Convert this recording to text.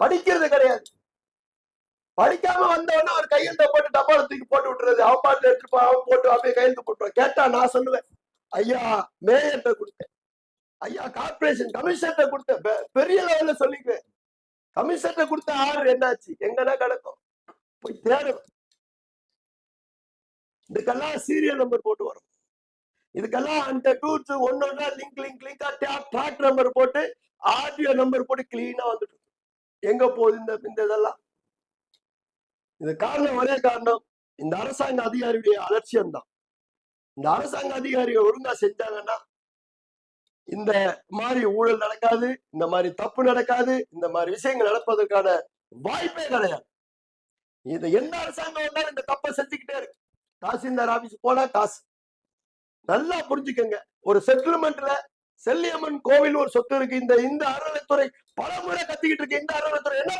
படிக்கிறது கிடையாது. படிக்காம வந்தவன ஒரு கையெழுத்த போட்டு டப்பால தூக்கி போட்டு விட்டுறது. அவன் பாட்டு எடுத்துப்பா அவன் போட்டு அப்படியே கையெழுத்து போட்டுருவான் கேட்டா நான் சொல்லுவேன் ஐயா மேயர்கிட்ட கொடுத்தேன். ஐயா கார்பரேஷன் கமிஷன்கிட்ட கொடுத்தேன். பெரிய லெவல்ல சொல்லிக்குவேன். கமிஷன்கிட்ட கொடுத்த ஆர்டர் என்னாச்சு? எங்கன்னா கிடக்கும்? போய் தேடணும் இதுக்கெல்லாம் சீரியல் நம்பர் போட்டு வரும். இதுக்கெல்லாம் அந்த டூர்ஸ் ஒன்னொன்னா லிங்க் லிங்க் லிங்கா ட்ராக் நம்பர் போட்டு ஆடியோ நம்பர் போட்டு கிளீனா வந்துட்டு எங்க போகுது இந்த இந்த இதெல்லாம்? இது காரணம் ஒரே காரணம் இந்த அரசாங்க அதிகாரியுடைய அலட்சியம் தான் இந்த அரசாங்க அதிகாரிகள் ஒழுங்கா செஞ்சாங்கன்னா இந்த மாதிரி ஊழல் நடக்காது இந்த மாதிரி தப்பு நடக்காது இந்த மாதிரி விஷயங்கள் நடப்பதற்கான வாய்ப்பே கிடையாது. இது எந்த அரசாங்கம் வந்தாலும் இந்த தப்பை செஞ்சுக்கிட்டே இருக்கு. தாசில்தார் ஆபீஸ் போனா காசு. நல்லா புரிஞ்சுக்கங்க. ஒரு செட்டில்மெண்ட்ல செல்லியம்மன் கோவில் ஒரு சொத்து இருக்கு. இந்த இந்த அறநிலைத்துறை பல முறை கத்திக்கிட்டு இருக்கு. இந்த அறநிலைத்துறை என்ன